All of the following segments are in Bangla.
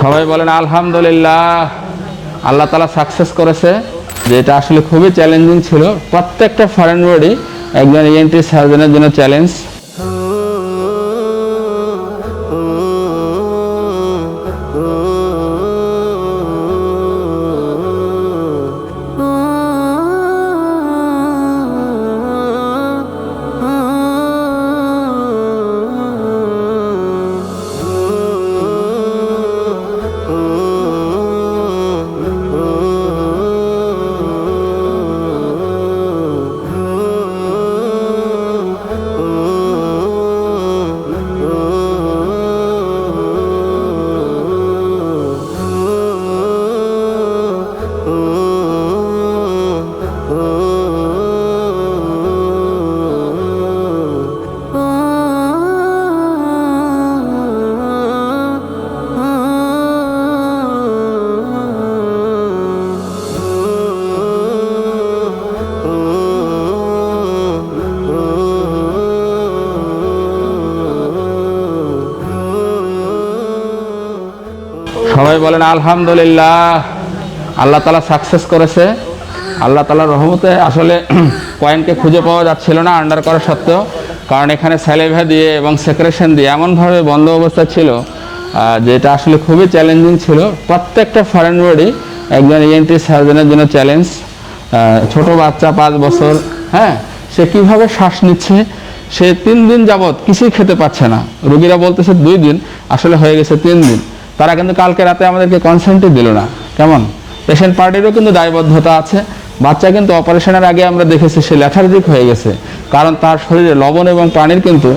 সবাই বলেন, আলহামদুলিল্লাহ। আল্লাহ তালা সাকসেস করেছে, যে এটা আসলে খুবই চ্যালেঞ্জিং ছিল। প্রত্যেকটা ফরেন বডি একজন ইএনটি সার্জনের জন্য চ্যালেঞ্জ সবাই বলেন, আলহামদুলিল্লাহ। আল্লাহ তালা সাকসেস করেছে। আল্লাহ তালার রহমতে আসলে কয়েনকে খুঁজে পাওয়া যাচ্ছিল না আন্ডার করা সত্ত্বেও। কারণ এখানে স্যালেভা দিয়ে এবং সেক্রেশন দিয়ে এমনভাবে বন্ধ অবস্থা ছিল যেটা আসলে খুবই চ্যালেঞ্জিং ছিল। প্রত্যেকটা ফরেন বডি একজন ইএনটি সার্জনের জন্য চ্যালেঞ্জ ছোট বাচ্চা পাঁচ বছর হ্যাঁ সে কীভাবে শ্বাস নিচ্ছে? সে তিন দিন যাবৎ কিছুই খেতে পারছে না। রোগীরা বলতেছে, দুই দিন। আসলে হয়ে গেছে তিন দিন। তারা কিন্তু কালকে রাতে আমাদেরকে কনসেন্টই দিল না। কেমন? পেশেন্ট পার্টিরও কিন্তু দায়বদ্ধতা আছে। বাচ্চা কিন্তু অপারেশনের আগে আমরা দেখেছি সে ল্যাথার্জিক হয়ে গেছে। কারণ তার শরীরে লবণ এবং পানির কিন্তু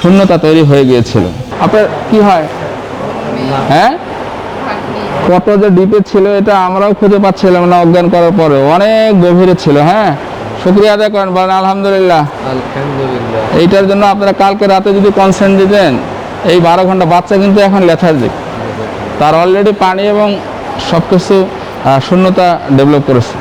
শূন্যতা তৈরি হয়ে গিয়েছিল। আপনার কি হয়? হ্যাঁ? কত যে ডিপে ছিল এটা আমরাও খুঁজে পাচ্ছিলাম না অজ্ঞান করার পরে অনেক গভীরে ছিল হ্যাঁ? শুক্রিয়া আদায় করেন বলেন আলহামদুলিল্লাহ। আলহামদুলিল্লাহ। এইটার জন্য আপনারা কালকে রাতে যদি কনসেন্ট দিতেন এই বারো ঘণ্টা বাচ্চা কিন্তু এখন লেথার্জিক তার অলরেডি পানি এবং সব কিছু শূন্যতা ডেভেলপ করেছে।